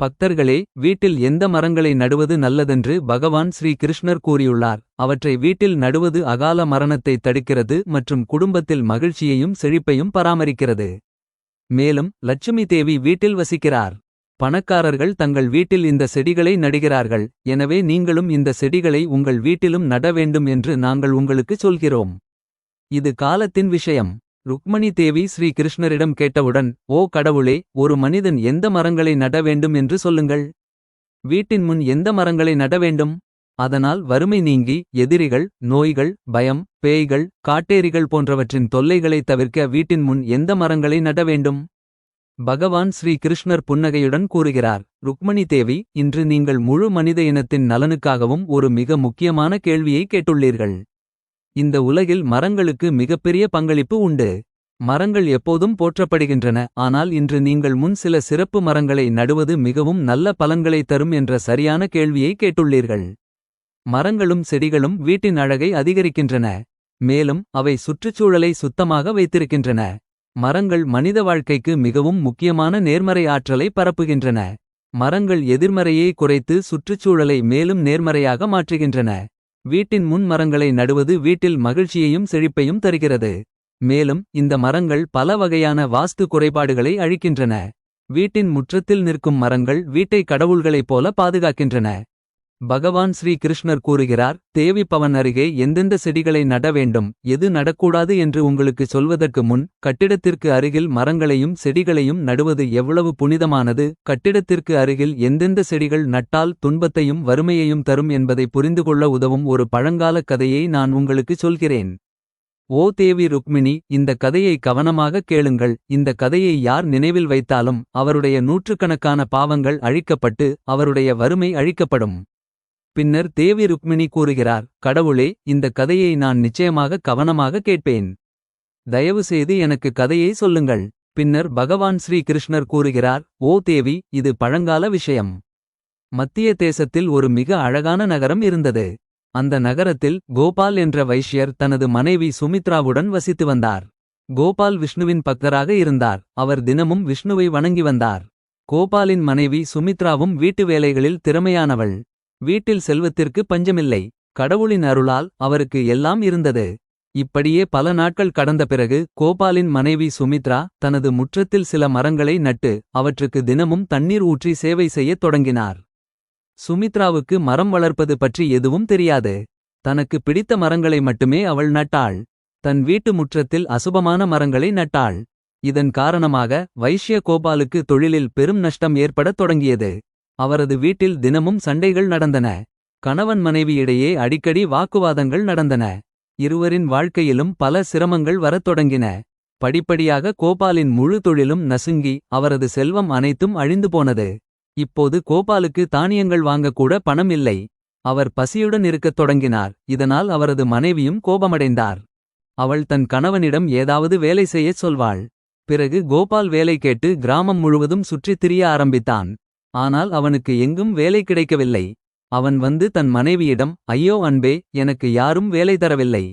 பக்தர்களே வீட்டில் எந்த மரங்களை நடுவது நல்லதென்று பகவான் ஸ்ரீ கிருஷ்ணர் கூறியுள்ளார். அவற்றை வீட்டில் நடுவது அகால மரணத்தை தடுக்கிறது மற்றும் குடும்பத்தில் மகிழ்ச்சியையும் செழிப்பையும் பராமரிக்கிறது. மேலும் லட்சுமி தேவி வீட்டில் வசிக்கிறார். பணக்காரர்கள் தங்கள் வீட்டில் இந்த செடிகளை நடுகிறார்கள். எனவே நீங்களும் இந்த செடிகளை உங்கள் வீட்டிலும் நட வேண்டும் என்று நாங்கள் உங்களுக்குச் சொல்கிறோம். இது காலத்தின் விஷயம். ருக்மணி தேவி ஸ்ரீ கிருஷ்ணரிடம் கேட்டவுடன் ஓ கடவுளே ஒரு மனிதன் எந்த மரங்களை நட வேண்டும் என்று சொல்லுங்கள்? வீட்டின் முன் எந்த மரங்களை நட வேண்டும்? அதனால் வறுமை நீங்கி எதிரிகள் நோய்கள் பயம் பேய்கள் காட்டேரிகள் போன்றவற்றின் தொல்லைகளை தவிர்க்க வீட்டின் முன் எந்த மரங்களை நட வேண்டும்? பகவான் ஸ்ரீ கிருஷ்ணர் புன்னகையுடன் கூறுகிறார் ருக்மணி தேவி இன்று நீங்கள் முழு மனித இனத்தின் நலனுக்காகவும் ஒரு மிக முக்கியமான கேள்வியை கேட்டுள்ளீர்கள். இந்த உலகில் மரங்களுக்கு மிகப்பெரிய பங்களிப்பு உண்டு. மரங்கள் எப்போதும் போற்றப்படுகின்றன ஆனால் இன்று நீங்கள் முன் சில சிறப்பு மரங்களை நடுவது மிகவும் நல்ல பலன்களை தரும் என்ற சரியான கேள்வியை கேட்டுள்ளீர்கள். மரங்களும் செடிகளும் வீட்டின் அழகை அதிகரிக்கின்றன மேலும் அவை சுற்றுச்சூழலை சுத்தமாக வைத்திருக்கின்றன. மரங்கள் மனித வாழ்க்கைக்கு மிகவும் முக்கியமான நேர்மறை ஆற்றலை பரப்புகின்றன. மரங்கள் எதிர்மறையை குறைத்து சுற்றுச்சூழலை மேலும் நேர்மறையாக மாற்றுகின்றன. வீட்டின் முன் மரங்களை நடுவது வீட்டில் மகிழ்ச்சியையும் செழிப்பையும் தருகிறது. மேலும் இந்த மரங்கள் பல வகையான வாஸ்து குறைபாடுகளை அழிக்கின்றன. வீட்டின் முற்றத்தில் நிற்கும் மரங்கள் வீட்டை கடவுள்களைப் போல பாதுகாக்கின்றன. பகவான் ஸ்ரீ கிருஷ்ணர் கூறுகிறார் தேவிப்பவன் அருகே எந்தெந்த செடிகளை நட வேண்டும் எது நடக்கூடாது என்று உங்களுக்கு சொல்வதற்கு முன் கட்டிடத்திற்கு அருகில் மரங்களையும் செடிகளையும் நடுவது எவ்வளவு புனிதமானது கட்டிடத்திற்கு அருகில் எந்தெந்த செடிகள் நட்டால் துன்பத்தையும் வறுமையையும் தரும் என்பதை புரிந்துகொள்ள உதவும் ஒரு பழங்கால கதையை நான் உங்களுக்கு சொல்கிறேன். ஓ தேவி ருக்மிணி இந்த கதையை கவனமாக கேளுங்கள் இந்த கதையை யார் நினைவில் வைத்தாலும் அவருடைய நூற்றுக்கணக்கான பாவங்கள் அழிக்கப்பட்டு அவருடைய வறுமை அழிக்கப்படும். பின்னர் தேவி ருக்மிணி கூறுகிறார் கடவுளே இந்த கதையை நான் நிச்சயமாக கவனமாக கேட்பேன். தயவு செய்து எனக்கு கதையை சொல்லுங்கள். பின்னர் பகவான் ஸ்ரீ கிருஷ்ணர் கூறுகிறார் ஓ தேவி இது பழங்கால விஷயம். மத்திய தேசத்தில் ஒரு மிக அழகான நகரம் இருந்தது. அந்த நகரத்தில் கோபால் என்ற வைஷ்யர் தனது மனைவி சுமித்ராவுடன் வசித்து வந்தார். கோபால் விஷ்ணுவின் பக்தராக இருந்தார். அவர் தினமும் விஷ்ணுவை வணங்கி வந்தார். கோபாலின் மனைவி சுமித்ராவும் வீட்டு வேலைகளில் திறமையானவள். வீட்டில் செல்வத்திற்கு பஞ்சமில்லை. கடவுளின் அருளால் அவருக்கு எல்லாம் இருந்தது. இப்படியே பல நாட்கள் கடந்த பிறகு கோபாலின் மனைவி சுமித்ரா தனது முற்றத்தில் சில மரங்களை நட்டு அவற்றுக்கு தினமும் தண்ணீர் ஊற்றி சேவை செய்யத் தொடங்கினார். சுமித்ராவுக்கு மரம் வளர்ப்பது பற்றி எதுவும் தெரியாது. தனக்கு பிடித்த மரங்களை மட்டுமே அவள் நட்டாள். தன் வீட்டு முற்றத்தில் அசுபமான மரங்களை நட்டாள். இதன் காரணமாக வைஷ்ய கோபாலுக்கு தொழிலில் பெரும் நஷ்டம் ஏற்படத் தொடங்கியது. அவரது வீட்டில் தினமும் சண்டைகள் நடந்தன. கணவன் மனைவியிடையே அடிக்கடி வாக்குவாதங்கள் நடந்தன. இருவரின் வாழ்க்கையிலும் பல சிரமங்கள் வரத் தொடங்கின. படிப்படியாக கோபாலின் முழு தொழிலும் நசுங்கி அவரது செல்வம் அனைத்தும் அழிந்து போனது. இப்போது கோபாலுக்கு தானியங்கள் வாங்கக்கூட பணம் இல்லை. அவர் பசியுடன் இருக்கத் தொடங்கினார். இதனால் அவரது மனைவியும் கோபமடைந்தார். அவள் தன் கணவனிடம் ஏதாவது வேலை செய்யச் சொல்வாள். பிறகு கோபால் வேலை கேட்டு கிராமம் முழுவதும் சுற்றித் திரிய ஆரம்பித்தான். ஆனால் அவனுக்கு எங்கும் வேலை கிடைக்கவில்லை. அவன் வந்து தன் மனைவியிடம் ஐயோ அன்பே எனக்கு யாரும் வேலை தரவில்லை.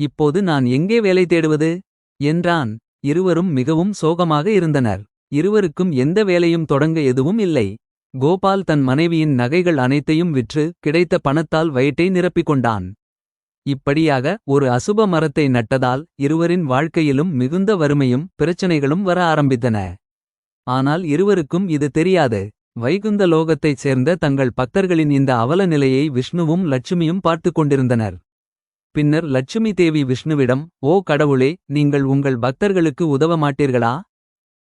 இப்போது நான் எங்கே வேலை தேடுவது? என்றான். இருவரும் மிகவும் சோகமாக இருந்தனர். இருவருக்கும் எந்த வேலையும் தொடங்க எதுவும் இல்லை. கோபால் தன் மனைவியின் நகைகள் அனைத்தையும் விற்று கிடைத்த பணத்தால் வயிற்றை நிரப்பிக் கொண்டான். இப்படியாக ஒரு அசுப மரத்தை நட்டதால் இருவரின் வாழ்க்கையிலும் மிகுந்த வறுமையும் பிரச்சனைகளும் வர ஆரம்பித்தன. ஆனால் இருவருக்கும் இது தெரியாது. வைகுந்த லோகத்தைச் சேர்ந்த தங்கள் பக்தர்களின் இந்த அவல நிலையை விஷ்ணுவும் லட்சுமியும் பார்த்துக் கொண்டிருந்தனர். பின்னர் லட்சுமி தேவி விஷ்ணுவிடம் ஓ கடவுளே நீங்கள் உங்கள் பக்தர்களுக்கு உதவ மாட்டீர்களா?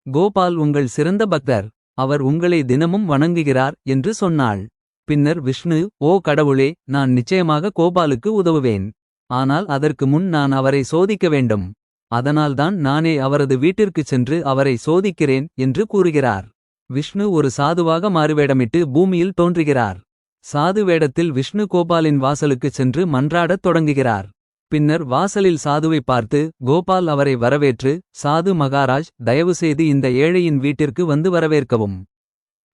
கோபால் உங்கள் சிறந்த பக்தர். அவர் உங்களை தினமும் வணங்குகிறார் என்று சொன்னாள். பின்னர் விஷ்ணு ஓ கடவுளே நான் நிச்சயமாக கோபாலுக்கு உதவுவேன். ஆனால் அதற்கு முன் நான் அவரை சோதிக்க வேண்டும். அதனால்தான் நானே அவரது வீட்டிற்குச் சென்று அவரை சோதிக்கிறேன் என்று கூறுகிறார். விஷ்ணு ஒரு சாதுவாக மாறுவேடமிட்டு பூமியில் தோன்றுகிறார். சாது வேடத்தில் விஷ்ணு கோபாலின் வாசலுக்குச் சென்று மன்றாடத் தொடங்குகிறார். பின்னர் வாசலில் சாதுவை பார்த்து கோபால் அவரை வரவேற்று சாது மகாராஜ் தயவுசெய்து இந்த ஏழையின் வீட்டிற்கு வந்து வரவேற்கவும்.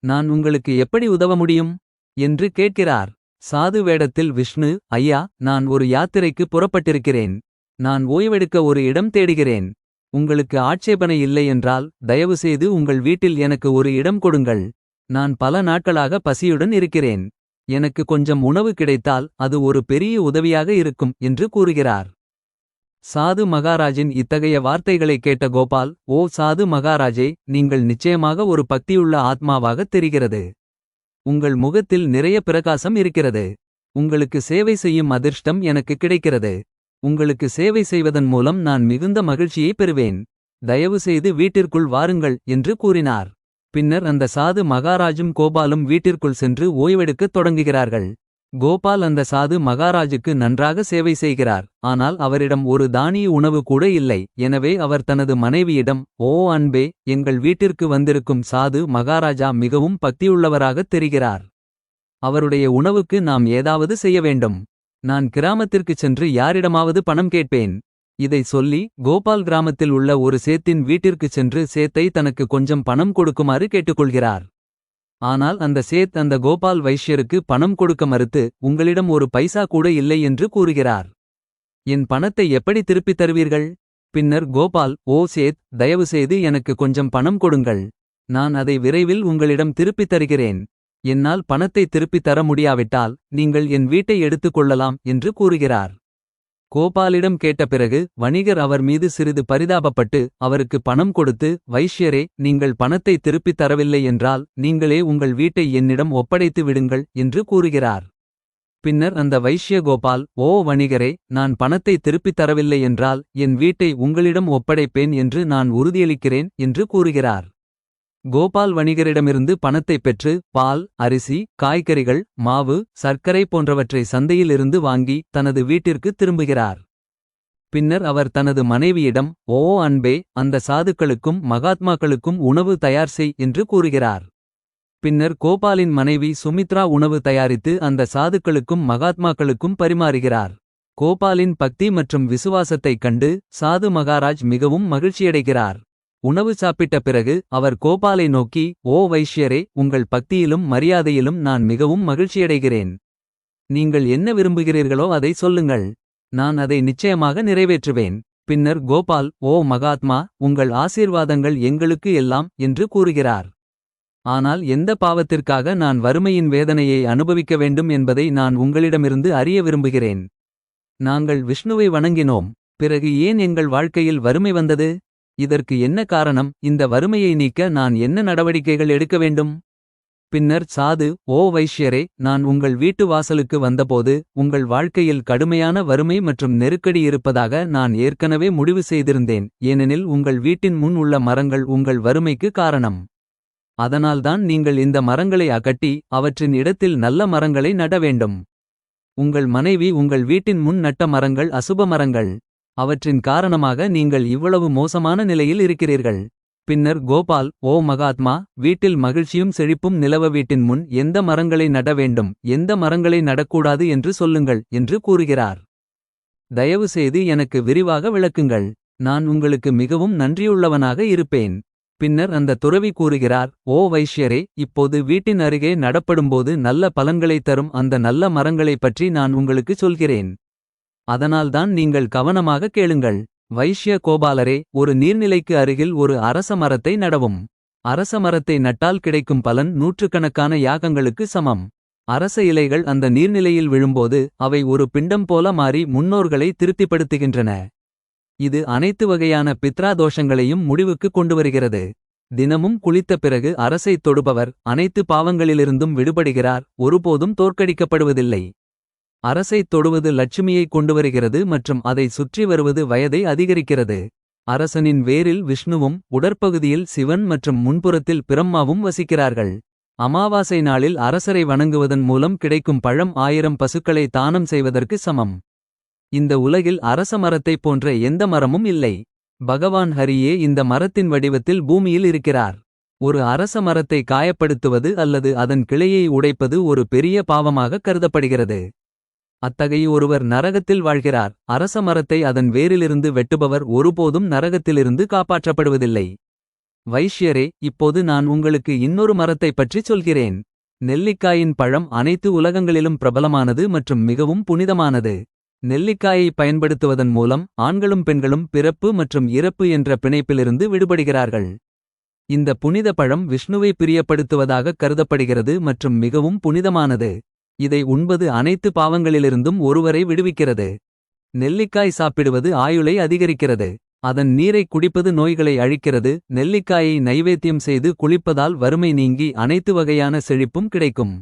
நான் உங்களுக்கு எப்படி உதவ முடியும்? என்று கேட்கிறார். சாது வேடத்தில் விஷ்ணு ஐயா நான் ஒரு யாத்திரைக்கு புறப்பட்டிருக்கிறேன். நான் ஓய்வெடுக்க ஒரு இடம் தேடுகிறேன். உங்களுக்கு ஆட்சேபனை இல்லை என்றால் தயவுசெய்து உங்கள் வீட்டில் எனக்கு ஒரு இடம் கொடுங்கள். நான் பல நாட்களாக பசியுடன் இருக்கிறேன். எனக்கு கொஞ்சம் உணவு கிடைத்தால் அது ஒரு பெரிய உதவியாக இருக்கும் என்று கூறுகிறார். சாது மகாராஜின் இத்தகைய வார்த்தைகளை கேட்ட கோபால் ஓ சாது மகாராஜே நீங்கள் நிச்சயமாக ஒரு பக்தியுள்ள ஆத்மாவாகத் தெரிகிறது. உங்கள் முகத்தில் நிறைய பிரகாசம் இருக்கிறது. உங்களுக்கு சேவை செய்யும் அதிர்ஷ்டம் எனக்கு கிடைக்கிறது. உங்களுக்கு சேவை செய்வதன் மூலம் நான் மிகுந்த மகிழ்ச்சியை பெறுவேன். தயவு செய்து வீட்டிற்குள் வாருங்கள் என்று கூறினார். பின்னர் அந்த சாது மகாராஜும் கோபாலும் வீட்டிற்குள் சென்று ஓய்வெடுக்கத் தொடங்குகிறார்கள். கோபால் அந்த சாது மகாராஜுக்கு நன்றாக சேவை செய்கிறார். ஆனால் அவரிடம் ஒரு தானிய உணவு கூட இல்லை. எனவே அவர் தனது மனைவியிடம் ஓ அன்பே எங்கள் வீட்டிற்கு வந்திருக்கும் சாது மகாராஜா மிகவும் பக்தியுள்ளவராகத் தெரிகிறார். அவருடைய உணவுக்கு நாம் ஏதாவது செய்ய வேண்டும். நான் கிராமத்திற்குச் சென்று யாரிடமாவது பணம் கேட்பேன். இதை சொல்லி கோபால் கிராமத்தில் உள்ள ஒரு சேத்தின் வீட்டிற்குச் சென்று சேத்தை தனக்கு கொஞ்சம் பணம் கொடுக்குமாறு கேட்டுக்கொள்கிறார். ஆனால் அந்த சேத் அந்த கோபால் வைஷ்யருக்கு பணம் கொடுக்க மறுத்து உங்களிடம் ஒரு பைசா கூட இல்லை என்று கூறுகிறார். என் பணத்தை எப்படி திருப்பித் தருவீர்கள்? பின்னர் கோபால் ஓ சேத் தயவுசெய்து எனக்கு கொஞ்சம் பணம் கொடுங்கள். நான் அதை விரைவில் உங்களிடம் திருப்பித் தருகிறேன். என்னால் பணத்தை திருப்பித் தர முடியாவிட்டால் நீங்கள் என் வீட்டை எடுத்துக் கொள்ளலாம் என்று கூறுகிறார். கோபாலிடம் கேட்ட பிறகு வணிகர் அவர் மீது சிறிது பரிதாபப்பட்டு அவருக்கு பணம் கொடுத்து வைஷ்யரே நீங்கள் பணத்தை திருப்பித் தரவில்லை என்றால் நீங்களே உங்கள் வீட்டை என்னிடம் ஒப்படைத்து விடுங்கள் என்று கூறுகிறார். பின்னர் அந்த வைஷ்ய கோபால் ஓ வணிகரே நான் பணத்தை திருப்பித் தரவில்லை என்றால் என் வீட்டை உங்களிடம் ஒப்படைப்பேன் என்று நான் உறுதியளிக்கிறேன் என்று கூறுகிறார். கோபால் வணிகரிடமிருந்து பணத்தைப் பெற்று பால் அரிசி காய்கறிகள் மாவு சர்க்கரை போன்றவற்றை சந்தையிலிருந்து வாங்கி தனது வீட்டிற்கு திரும்புகிறார். பின்னர் அவர் தனது மனைவியிடம் ஓ அன்பே அந்த சாதுக்களுக்கும் மகாத்மாக்களுக்கும் உணவு தயார் செய் என்று கூறுகிறார். பின்னர் கோபாலின் மனைவி சுமித்ரா உணவு தயாரித்து அந்த சாதுக்களுக்கும் மகாத்மாக்களுக்கும் பரிமாறுகிறார். கோபாலின் பக்தி மற்றும் விசுவாசத்தைக் கண்டு சாது மகாராஜ் மிகவும் மகிழ்ச்சியடைகிறார். உணவு சாப்பிட்ட பிறகு அவர் கோபாலை நோக்கி ஓ வைஷ்யரே உங்கள் பக்தியிலும் மரியாதையிலும் நான் மிகவும் மகிழ்ச்சியடைகிறேன். நீங்கள் என்ன விரும்புகிறீர்களோ அதை சொல்லுங்கள். நான் அதை நிச்சயமாக நிறைவேற்றுவேன். பின்னர் கோபால் ஓ மகாத்மா உங்கள் ஆசீர்வாதங்கள் எங்களுக்கு எல்லாம் என்று கூறுகிறார். ஆனால் எந்த பாவத்திற்காக நான் வறுமையின் வேதனையை அனுபவிக்க வேண்டும் என்பதை நான் உங்களிடமிருந்து அறிய விரும்புகிறேன். நாங்கள் விஷ்ணுவை வணங்கினோம். பிறகு ஏன் எங்கள் வாழ்க்கையில் வறுமை வந்தது? இதற்கு என்ன காரணம்? இந்த வறுமையை நீக்க நான் என்ன நடவடிக்கைகள் எடுக்க வேண்டும்? பின்னர் சாது ஓ வைஷ்யரே நான் உங்கள் வீட்டு வாசலுக்கு வந்தபோது உங்கள் வாழ்க்கையில் கடுமையான வறுமை மற்றும் நெருக்கடி இருப்பதாக நான் ஏற்கனவே முடிவு செய்திருந்தேன். ஏனெனில் உங்கள் வீட்டின் முன் உள்ள மரங்கள் உங்கள் வறுமைக்கு காரணம். அதனால்தான் நீங்கள் இந்த மரங்களை அகட்டி அவற்றின் இடத்தில் நல்ல மரங்களை நட வேண்டும். உங்கள் மனைவி உங்கள் வீட்டின் முன் நட்ட மரங்கள் அசுப மரங்கள். அவற்றின் காரணமாக நீங்கள் இவ்வளவு மோசமான நிலையில் இருக்கிறீர்கள். பின்னர் கோபால் ஓ மகாத்மா வீட்டில் மகிழ்ச்சியும் செழிப்பும் நிலவ வீட்டின் முன் எந்த மரங்களை நட வேண்டும் எந்த மரங்களை நடக்கூடாது என்று சொல்லுங்கள் என்று கூறுகிறார். தயவு செய்து எனக்கு விரிவாக விளக்குங்கள் நான் உங்களுக்கு மிகவும் நன்றியுள்ளவனாக இருப்பேன். பின்னர் அந்த துறவி கூறுகிறார் ஓ வைஷ்யரே இப்போது வீட்டின் அருகே நடப்படும்போது நல்ல பலன்களைத் தரும் அந்த நல்ல மரங்களைப் பற்றி நான் உங்களுக்குச் சொல்கிறேன். அதனால்தான் நீங்கள் கவனமாக கேளுங்கள். வைஷ்ய கோபாலரே ஒரு நீர்நிலைக்கு அருகில் ஒரு அரச மரத்தை நடவும். அரச மரத்தை நட்டால் கிடைக்கும் பலன் நூற்றுக்கணக்கான யாகங்களுக்கு சமம். அரச இலைகள் அந்த நீர்நிலையில் விழும்போது அவை ஒரு பிண்டம் போல மாறி முன்னோர்களை திருப்திப்படுத்துகின்றன. இது அனைத்து வகையான பித்ரா தோஷங்களையும் முடிவுக்கு கொண்டுவருகிறது. தினமும் குளித்த பிறகு அரசைத் தொடுபவர் அனைத்து பாவங்களிலிருந்தும் விடுபடுகிறார் ஒருபோதும் தோற்கடிக்கப்படுவதில்லை. அரசைத் தொடுவது லட்சுமியை கொண்டுவருகிறது மற்றும் அதை சுற்றி வருவது வயதை அதிகரிக்கிறது. அரசனின் வேரில் விஷ்ணுவும் உடற்பகுதியில் சிவன் மற்றும் முன்புறத்தில் பிரம்மாவும் வசிக்கிறார்கள். அமாவாசை நாளில் அரசரை வணங்குவதன் மூலம் கிடைக்கும் பழம் ஆயிரம் பசுக்களை தானம் செய்வதற்கு சமம். இந்த உலகில் அரச மரத்தைப் போன்ற எந்த மரமும் இல்லை. பகவான் ஹரியே இந்த மரத்தின் வடிவத்தில் பூமியில் இருக்கிறார். ஒரு அரச மரத்தை காயப்படுத்துவது அல்லது அதன் கிளையை உடைப்பது ஒரு பெரிய பாவமாக கருதப்படுகிறது. அத்தகைய ஒருவர் நரகத்தில் வாழ்கிறார். அரச மரத்தை அதன் வேரிலிருந்து வெட்டுபவர் ஒருபோதும் நரகத்திலிருந்து காப்பாற்றப்படுவதில்லை. வைஷ்யரே இப்போது நான் உங்களுக்கு இன்னொரு மரத்தைப் பற்றி சொல்கிறேன். நெல்லிக்காயின் பழம் அனைத்து உலகங்களிலும் பிரபலமானது மற்றும் மிகவும் புனிதமானது. நெல்லிக்காயை பயன்படுத்துவதன் மூலம் ஆண்களும் பெண்களும் பிறப்பு மற்றும் இறப்பு என்ற பிணைப்பிலிருந்து விடுபடுகிறார்கள். இந்த புனித பழம் விஷ்ணுவை பிரியப்படுத்துவதாக கருதப்படுகிறது மற்றும் மிகவும் புனிதமானது. இதை உண்பது அனைத்து பாவங்களிலிருந்தும் ஒருவரை விடுவிக்கிறது. நெல்லிக்காய் சாப்பிடுவது ஆயுளை அதிகரிக்கிறது. அதன் நீரை குடிப்பது நோய்களை அழிக்கிறது. நெல்லிக்காயை நைவேத்தியம் செய்து குளிப்பதால் வறுமை நீங்கி அனைத்து வகையான செழிப்பும் கிடைக்கும்.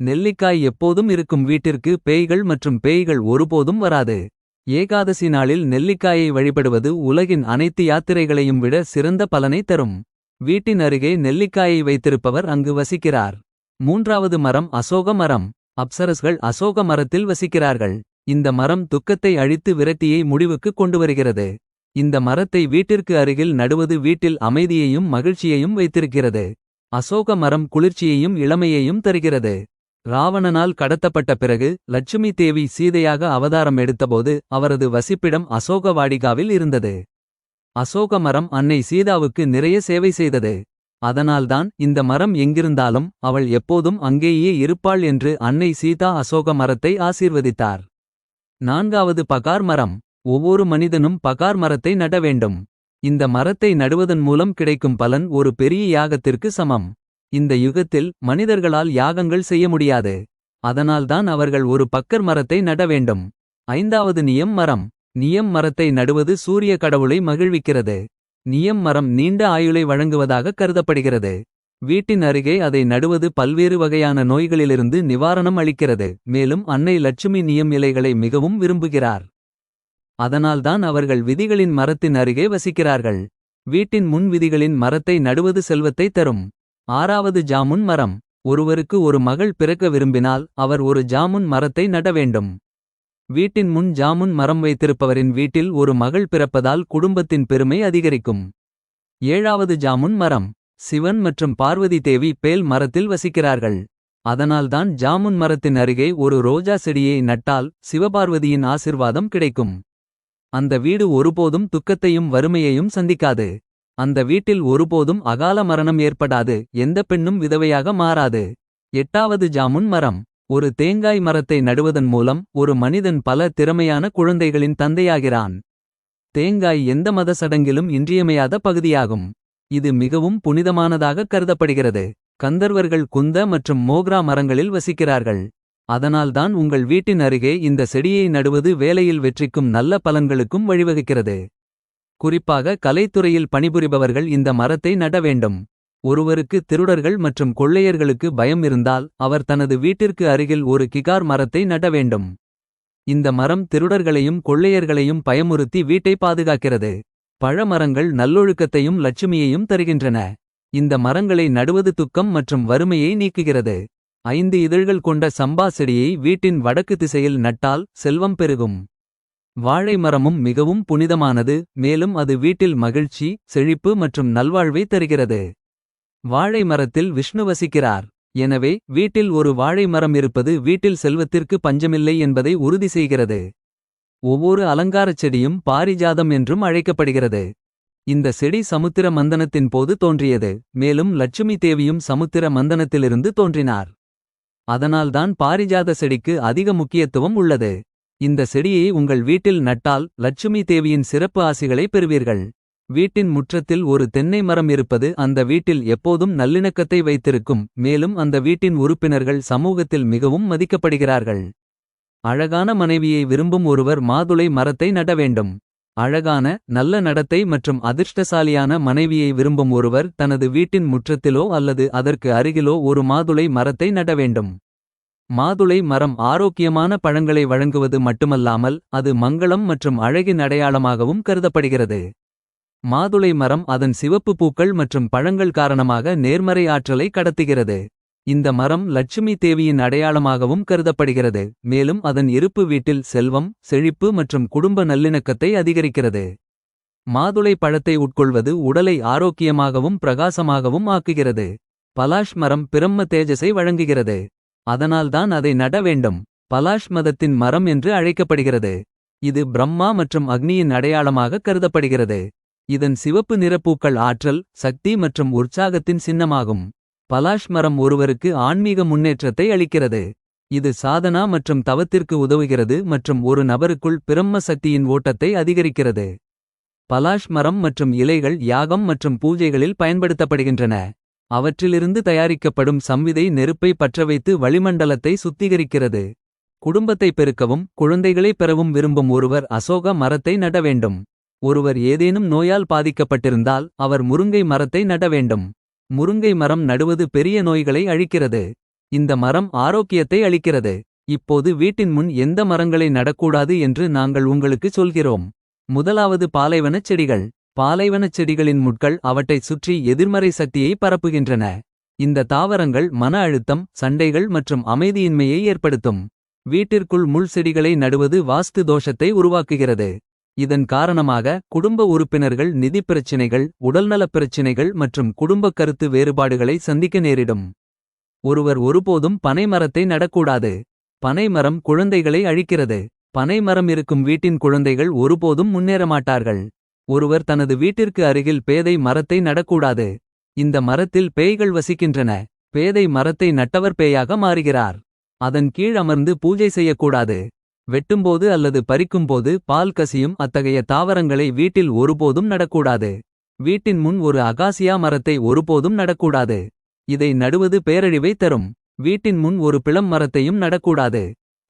நெல்லிக்காய் எப்போதும் இருக்கும் வீட்டிற்கு பேய்கள் மற்றும் பேய்கள் ஒருபோதும் வராது. ஏகாதசி நாளில் நெல்லிக்காயை வழிபடுவது உலகின் அனைத்து யாத்திரைகளையும் விட சிறந்த பலனை தரும். வீட்டின் அருகே நெல்லிக்காயை வைத்திருப்பவர் அங்கு வசிக்கிறார். மூன்றாவது மரம் அசோக மரம். அப்சரஸ்கள் அசோக மரத்தில் வசிக்கிறார்கள். இந்த மரம் துக்கத்தை அழித்து விரக்தியை முடிவுக்கு கொண்டுவருகிறது. இந்த மரத்தை வீட்டிற்கு அருகில் நடுவது வீட்டில் அமைதியையும் மகிழ்ச்சியையும் வைத்திருக்கிறது. அசோக மரம் குளிர்ச்சியையும் இளமையையும் தருகிறது. ராவணனால் கடத்தப்பட்ட பிறகு லட்சுமி தேவி சீதையாக அவதாரம் எடுத்தபோது அவரது வசிப்பிடம் அசோக வாடிகாவில் இருந்தது. அசோக மரம் அன்னை சீதாவுக்கு நிறைய சேவை செய்தது. அதனால்தான் இந்த மரம் எங்கிருந்தாலும் அவள் எப்போதும் அங்கேயே இருப்பாள் என்று அன்னை சீதா அசோக மரத்தை ஆசீர்வதித்தார். நான்காவது பகார் மரம் ஒவ்வொரு மனிதனும் பகார் மரத்தை நட வேண்டும். இந்த மரத்தை நடுவதன் மூலம் கிடைக்கும் பலன் ஒரு பெரிய யாகத்திற்கு சமம். இந்த யுகத்தில் மனிதர்களால் யாகங்கள் செய்ய முடியாது. அதனால்தான் அவர்கள் ஒரு பக்கர் மரத்தை நட வேண்டும். ஐந்தாவது நியம் மரம் நியம் மரத்தை நடுவது சூரிய கடவுளை மகிழ்விக்கிறது. நியம் மரம் நீண்ட ஆயுளை வழங்குவதாக கருதப்படுகிறது. வீட்டின் அருகே அதை நடுவது பல்வேறு வகையான நோய்களிலிருந்து நிவாரணம் அளிக்கிறது. மேலும் அன்னை லட்சுமி நியம் இலைகளை மிகவும் விரும்புகிறார். அதனால்தான் அவர்கள் விதிகளின் மரத்தின் அருகே வசிக்கிறார்கள். வீட்டின் முன் விதிகளின் மரத்தை நடுவது செல்வத்தை தரும். ஆறாவது ஜாமுன் மரம் ஒருவருக்கு ஒரு மகள் பிறக்க விரும்பினால் அவர் ஒரு ஜாமுன் மரத்தை நட வேண்டும். வீட்டின் முன் ஜாமுன் மரம் வைத்திருப்பவரின் வீட்டில் ஒரு மகள் பிறப்பதால் குடும்பத்தின் பெருமை அதிகரிக்கும். ஏழாவது ஜாமுன் மரம் சிவன் மற்றும் பார்வதி தேவி பேல் மரத்தில் வசிக்கிறார்கள். அதனால்தான் ஜாமுன் மரத்தின் அருகே ஒரு ரோஜா செடியை நட்டால் சிவபார்வதியின் ஆசிர்வாதம் கிடைக்கும். அந்த வீடு ஒருபோதும் துக்கத்தையும் வறுமையையும் சந்திக்காது. அந்த வீட்டில் ஒருபோதும் அகால மரணம் ஏற்படாது எந்த பெண்ணும் விதவையாக மாறாது. எட்டாவது ஜாமுன் மரம் ஒரு தேங்காய் மரத்தை நடுவதன் மூலம் ஒரு மனிதன் பல திறமையான குழந்தைகளின் தந்தையாகிறான். தேங்காய் எந்த மத சடங்கிலும் இன்றியமையாத பகுதியாகும். இது மிகவும் புனிதமானதாக கருதப்படுகிறது. கந்தர்வர்கள் குந்த மற்றும் மோக்ரா மரங்களில் வசிக்கிறார்கள். அதனால்தான் உங்கள் வீட்டின் அருகே இந்த செடியை நடுவது வேலையில் வெற்றிக்கும் நல்ல பலன்களுக்கும் வழிவகுக்கிறது. குறிப்பாக கலைத்துறையில் பணிபுரிபவர்கள் இந்த மரத்தை நட வேண்டும். ஒருவருக்கு திருடர்கள் மற்றும் கொள்ளையர்களுக்கு பயம் இருந்தால் அவர் தனது வீட்டிற்கு அருகில் ஒரு கிகார் மரத்தை நட வேண்டும். இந்த மரம் திருடர்களையும் கொள்ளையர்களையும் பயமுறுத்தி வீட்டை பாதுகாக்கிறது. பழமரங்கள் நல்லொழுக்கத்தையும் லட்சுமியையும் தருகின்றன. இந்த மரங்களை நடுவது துக்கம் மற்றும் வறுமையை நீக்குகிறது. ஐந்து இதழ்கள் கொண்ட சம்பா செடியை வீட்டின் வடக்கு திசையில் நட்டால் செல்வம் பெருகும். வாழை மரமும் மிகவும் புனிதமானது மேலும் அது வீட்டில் மகிழ்ச்சி செழிப்பு மற்றும் நல்வாழ்வை தருகிறது. வாழை மரத்தில் விஷ்ணு வசிக்கிறார். எனவே வீட்டில் ஒரு வாழை மரம் இருப்பது வீட்டில் செல்வத்திற்கு பஞ்சமில்லை என்பதை உறுதி செய்கிறது. ஒவ்வொரு அலங்காரச் செடியும் பாரிஜாதம் என்றும் அழைக்கப்படுகிறது. இந்த செடி சமுத்திர மந்தனத்தின் போது தோன்றியது மேலும் லட்சுமி தேவியும் சமுத்திர மந்தனத்திலிருந்து தோன்றினார். அதனால்தான் பாரிஜாத செடிக்கு அதிக முக்கியத்துவம் உள்ளது. இந்த செடியை உங்கள் வீட்டில் நட்டால் லட்சுமி தேவியின் சிறப்பு ஆசிகளை பெறுவீர்கள். வீட்டின் முற்றத்தில் ஒரு தென்னை மரம் இருப்பது அந்த வீட்டில் எப்போதும் நல்லிணக்கத்தை வைத்திருக்கும் மேலும் அந்த வீட்டின் உறுப்பினர்கள் சமூகத்தில் மிகவும் மதிக்கப்படுகிறார்கள். அழகான மனைவியை விரும்பும் ஒருவர் மாதுளை மரத்தை நட வேண்டும். அழகான நல்ல நடத்தை மற்றும் அதிர்ஷ்டசாலியான மனைவியை விரும்பும் ஒருவர் தனது வீட்டின் முற்றத்திலோ அல்லது அதற்கு அருகிலோ ஒரு மாதுளை மரத்தை நட வேண்டும். மாதுளை மரம் ஆரோக்கியமான பழங்களை வழங்குவது மட்டுமல்லாமல் அது மங்களம் மற்றும் அழகின் அடையாளமாகவும் கருதப்படுகிறது. மாதுளை மரம் அதன் சிவப்பு பூக்கள் மற்றும் பழங்கள் காரணமாக நேர்மறை ஆற்றலை கடத்துகிறது. இந்த மரம் லட்சுமி தேவியின் அடையாளமாகவும் கருதப்படுகிறது மேலும் அதன் இருப்பு வீட்டில் செல்வம் செழிப்பு மற்றும் குடும்ப நல்லிணக்கத்தை அதிகரிக்கிறது. மாதுளை பழத்தை உட்கொள்வது உடலை ஆரோக்கியமாகவும் பிரகாசமாகவும் ஆக்குகிறது. பலாஷ் மரம் பிரம்ம தேஜஸை வழங்குகிறது. அதனால்தான் அதை நட வேண்டும். பலாஷ் மதத்தின் மரம் என்று அழைக்கப்படுகிறது. இது பிரம்மா மற்றும் அக்னியின் அடையாளமாக கருதப்படுகிறது. இதன் சிவப்பு நிறப்பூக்கள் ஆற்றல் சக்தி மற்றும் உற்சாகத்தின் சின்னமாகும். பலாஷ் மரம் ஒருவருக்கு ஆன்மீக முன்னேற்றத்தை அளிக்கிறது. இது சாதனா மற்றும் தவத்திற்கு உதவுகிறது மற்றும் ஒரு நபருக்குள் பிரம்ம சக்தியின் ஓட்டத்தை அதிகரிக்கிறது. பலாஷ் மரம் மற்றும் இலைகள் யாகம் மற்றும் பூஜைகளில் பயன்படுத்தப்படுகின்றன அவற்றிலிருந்து தயாரிக்கப்படும் சம்விதை நெருப்பை பற்றவைத்து வளிமண்டலத்தை சுத்திகரிக்கிறது குடும்பத்தை பெருக்கவும் குழந்தைகளை பெறவும் விரும்பும் ஒருவர் அசோக மரத்தை நட வேண்டும் ஒருவர் ஏதேனும் நோயால் பாதிக்கப்பட்டிருந்தால் அவர் முருங்கை மரத்தை நட வேண்டும். முருங்கை மரம் நடுவது பெரிய நோய்களை அழிக்கிறது. இந்த மரம் ஆரோக்கியத்தை அளிக்கிறது. இப்போது வீட்டின் முன் எந்த மரங்களை நடக்கூடாது என்று நாங்கள் உங்களுக்கு சொல்கிறோம். முதலாவது பாலைவனச் செடிகள். பாலைவனச் செடிகளின் முட்கள் அவற்றைச் சுற்றி எதிர்மறை சக்தியை பரப்புகின்றன. இந்த தாவரங்கள் மன அழுத்தம் சண்டைகள் மற்றும் அமைதியின்மையை ஏற்படுத்தும். வீட்டிற்குள் முள் செடிகளை நடுவது வாஸ்து தோஷத்தை உருவாக்குகிறது. இதன் காரணமாக குடும்ப உறுப்பினர்கள் நிதி பிரச்சினைகள் உடல்நலப் பிரச்சினைகள் மற்றும் குடும்ப கருத்து வேறுபாடுகளை சந்திக்க நேரிடும். ஒருவர் ஒருபோதும் பனை மரத்தை நடக்கூடாது. பனை மரம் குழந்தைகளை அழிக்கிறது. பனை மரம் இருக்கும் வீட்டின் குழந்தைகள் ஒருபோதும் முன்னேற மாட்டார்கள். ஒருவர் தனது வீட்டிற்கு அருகில் பேதை மரத்தை நடக்கூடாது. இந்த மரத்தில் பேய்கள் வசிக்கின்றன. பேதை மரத்தை நட்டவர் பேயாக மாறுகிறார். அதன் கீழ் அமர்ந்து பூஜை செய்யக்கூடாது. வெட்டும்போது அல்லது பறிக்கும்போது பால் கசியும் அத்தகைய தாவரங்களை வீட்டில் ஒருபோதும் நடக்கூடாது. வீட்டின் முன் ஒரு அகாசியா மரத்தை ஒருபோதும் நடக்கூடாது. இதை நடுவது பேரழிவை தரும். வீட்டின் முன் ஒரு பிளம் மரத்தையும் நடக்கூடாது.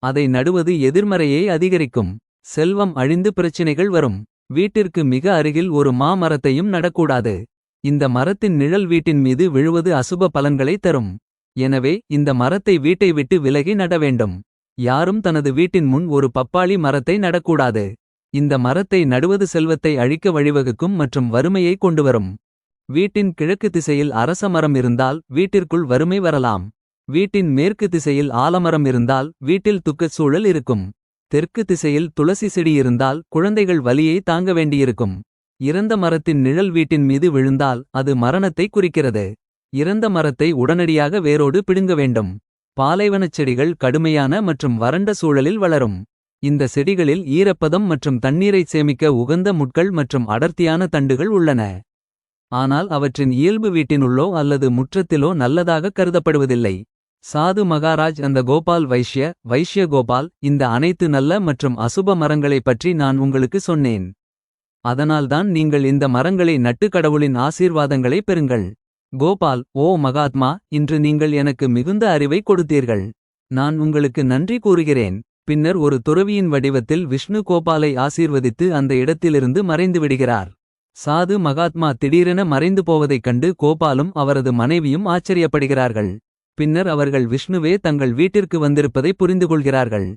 அதை நடுவது எதிர்மறையை அதிகரிக்கும். செல்வம் அழிந்து பிரச்சினைகள் வரும். வீட்டிற்கு மிக அருகில் ஒரு மா மரத்தையும் நடக்கூடாது. இந்த மரத்தின் நிழல் வீட்டின் மீது விழுவது அசுப பலன்களை தரும். எனவே இந்த மரத்தை வீட்டை விட்டு விலகி நட வேண்டும். யாரும் தனது வீட்டின் முன் ஒரு பப்பாளி மரத்தை நடக்கூடாது. இந்த மரத்தை நடுவது செல்வத்தை அழிக்க வழிவகுக்கும் மற்றும் வறுமையை கொண்டுவரும். வீட்டின் கிழக்கு திசையில் அரச மரம் இருந்தால் வீட்டிற்குள் வறுமை வரலாம். வீட்டின் மேற்கு திசையில் ஆலமரம் இருந்தால் வீட்டில் துக்கச் சூழல் இருக்கும். தெற்கு திசையில் துளசி செடி இருந்தால் குழந்தைகள் வலியை தாங்க வேண்டியிருக்கும். இறந்த மரத்தின் நிழல் வீட்டின் மீது விழுந்தால் அது மரணத்தை குறிக்கிறது. இறந்த மரத்தை உடனடியாக வேரோடு பிடுங்க வேண்டும். பாலைவனச் செடிகள் கடுமையான மற்றும் வறண்ட சூழலில் வளரும். இந்த செடிகளில் ஈரப்பதம் மற்றும் தண்ணீரைச் சேமிக்க உகந்த முட்கள் மற்றும் அடர்த்தியான தண்டுகள் உள்ளன. ஆனால் அவற்றின் இயல்பு வீட்டினுள்ளோ அல்லது முற்றத்திலோ நல்லதாக கருதப்படுவதில்லை. சாது மகாராஜ் அந்த கோபால் வைஷ்ய வைஷ்ய கோபால் இந்த அனைத்து நல்ல மற்றும் அசுப மரங்களை பற்றி நான் உங்களுக்கு சொன்னேன். அதனால்தான் நீங்கள் இந்த மரங்களை நட்டு கடவுளின் ஆசீர்வாதங்களை பெறுங்கள். கோபால் ஓ மகாத்மா இன்று நீங்கள் எனக்கு மிகுந்த அறிவை கொடுத்தீர்கள். நான் உங்களுக்கு நன்றி கூறுகிறேன். பின்னர் ஒரு துறவியின் வடிவத்தில் விஷ்ணு கோபாலை ஆசீர்வதித்து அந்த இடத்திலிருந்து மறைந்து விடுகிறார். சாது மகாத்மா திடீரென மறைந்து போவதைக் கண்டு கோபாலும் அவரது மனைவியும் ஆச்சரியப்படுகிறார்கள். பின்னர் அவர்கள் விஷ்ணுவே தங்கள் வீட்டிற்கு வந்திருப்பதை புரிந்துகொள்கிறார்கள்.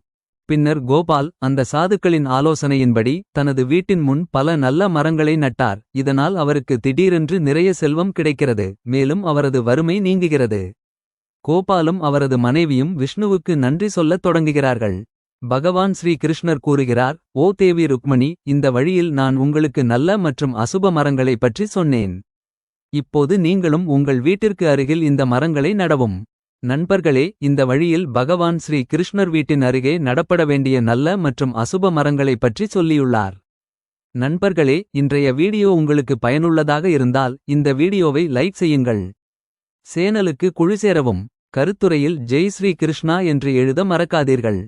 பின்னர் கோபால் அந்த சாதுக்களின் ஆலோசனையின்படி தனது வீட்டின் முன் பல நல்ல மரங்களை நட்டார். இதனால் அவருக்கு திடீரென்று நிறைய செல்வம் கிடைக்கிறது மேலும் அவரது வறுமை நீங்குகிறது. கோபாலும் அவரது மனைவியும் விஷ்ணுவுக்கு நன்றி சொல்லத் தொடங்குகிறார்கள். பகவான் ஸ்ரீ கிருஷ்ணர் கூறுகிறார் ஓ தேவி ருக்மணி இந்த வழியில் நான் உங்களுக்கு நல்ல மற்றும் அசுப மரங்களை பற்றி சொன்னேன். இப்போது நீங்களும் உங்கள் வீட்டிற்கு அருகில் இந்த மரங்களை நடவும். நண்பர்களே இந்த வழியில் பகவான் ஸ்ரீ கிருஷ்ணர் வீட்டின் அருகே நடப்பட வேண்டிய நல்ல மற்றும் அசுப மரங்களை பற்றி சொல்லியுள்ளார். நண்பர்களே இன்றைய வீடியோ உங்களுக்கு பயனுள்ளதாக இருந்தால் இந்த வீடியோவை லைக் செய்யுங்கள். சேனலுக்கு குழு சேரவும். கருத்துரையில் ஜெய் ஸ்ரீ கிருஷ்ணா என்று எழுத மறக்காதீர்கள்.